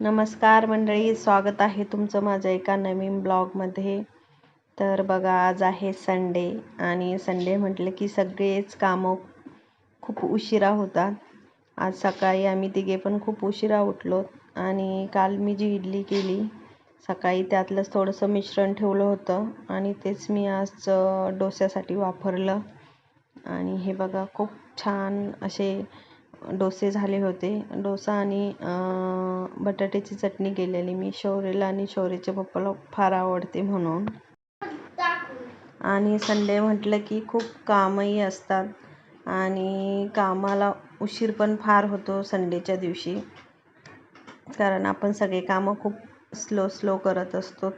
नमस्कार मंडळी स्वागत आहे तुमचं माझ्या एका नवीन ब्लॉगमध्ये. तर बघा आज आहे संडे आणि संडे म्हटलं की सगळेच कामं खूप उशिरा होतात. आज सकाळी आम्ही तिघे पण खूप उशिरा उठलो आणि काल मी जी इडली केली सकाळी त्यातलंच थोडंसं मिश्रण ठेवलं होतं आणि तेच मी आज डोस्यासाठी वापरलं. आणि हे बघा खूप छान असे डोसे झाले होते. डोसा आणि बटाट्याची चटणी केलेली. मी शौर्यला आणि शौर्याच्या पप्पाला फार आवडते म्हणून. आणि संडे म्हटलं की खूप कामही असतात. आणि कामाला उशीर पण फार होतो संडेच्या दिवशी. कारण आपण सगळे कामं खूप स्लो स्लो करत असतो.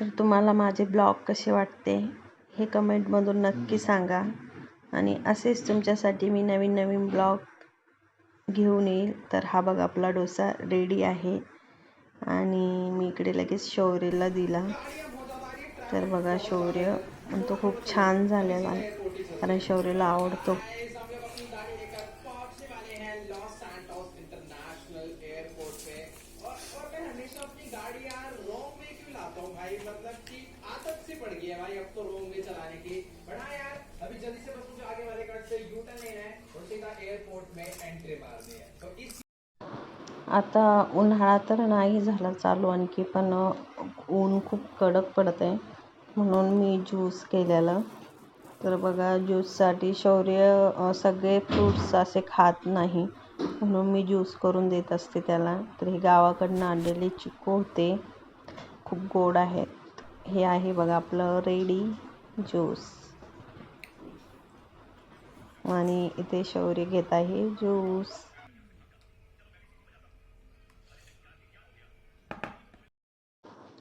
तर तुम्हाला माझे ब्लॉग कसे वाटते हे कमेंटमधून नक्की सांगा. आणि असेच तुमच्यासाठी मी नवीन नवीन ब्लॉग घेऊन येईल. तर हा बघ आपला डोसा रेडी आहे. आणि मी इकडे लगेच शौर्यला दिला. तर बघा शौर्य तो खूप छान झालेला आहे. कारण शौर्यला आवडतो. आता उन्हाळा तर नाही झाला चालू आणखी पण ऊन खूप कडक पडत आहे म्हणून मी ज्यूस केलेला. तर बघा ज्यूससाठी शौर्य सगळे फ्रूट्स असे खात नाही. म्हणून मी ज्यूस करून देत असते त्याला. तर हे गावाकडनं आणलेले चिकू होते. खूप गोड आहेत. हे आहे बघा आपलं रेडी ज्यूस आणि इथे शौर्य घेत आहे ज्यूस.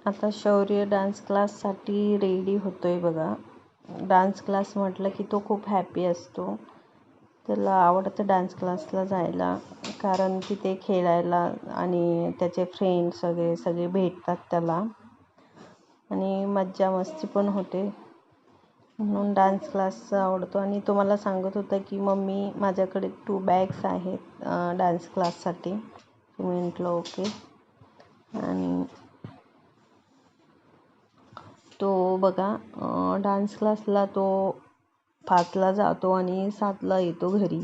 आता शौर्य डान्स क्लाससाठी रेडी होतोय बघा. डान्स क्लास म्हटलं की तो खूप हॅपी असतो. त्याला आवडतं डान्स क्लासला जायला. कारण तिथे खेळायला आणि त्याचे फ्रेंड्स वगैरे सगळे भेटतात त्याला. आणि मज्जा मस्ती पण होते. म्हणून डान्स क्लास आवडतो. आणि तो मला सांगत होता की मम्मी माझ्याकडे टू बॅग्स आहेत डान्स क्लाससाठी मी म्हटलं ओके. आणि तो बघा डान्स क्लासला तो पाचला जातो आणि सातला येतो घरी.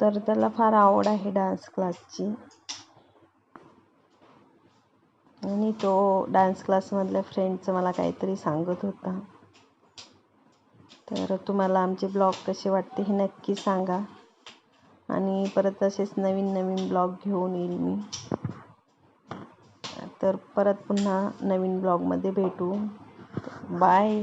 तर त्याला फार आवड आहे डान्स क्लासची आणि तो डान्स क्लासमधल्या फ्रेंडचं मला काहीतरी सांगत होता. तर तुम्हाला आमचे ब्लॉग कसे वाटते हे नक्की सांगा. आणि परत असेच नवीन नवीन ब्लॉग घेऊन येईल मी. तर परत पुन्हा नवीन ब्लॉगमध्ये भेटू. बाय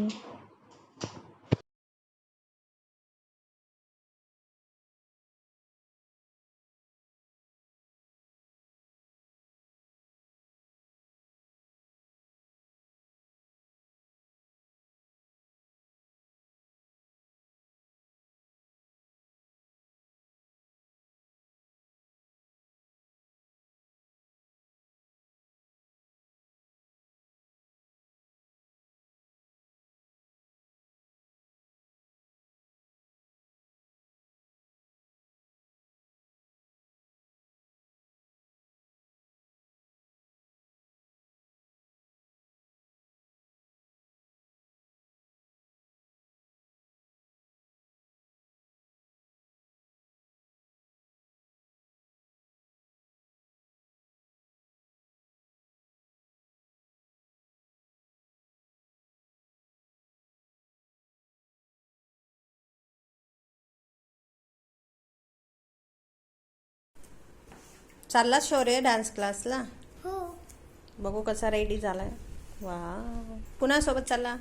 चालला शौर्य डान्स क्लासला हो. बघू कसा रेडी झालाय. वा. पुन्हा सोबत चालला?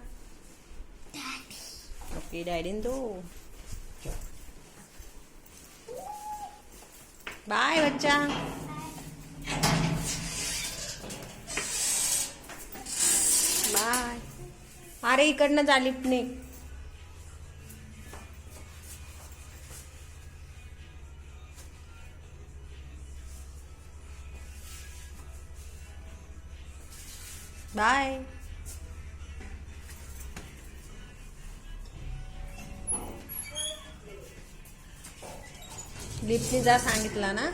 ओके डॅडीन तो. बाय बच्चा. बाय. अरे इकडनं झाली लिफ्टने. बाय लिप्सी जा सांगितला ना?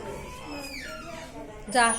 जा.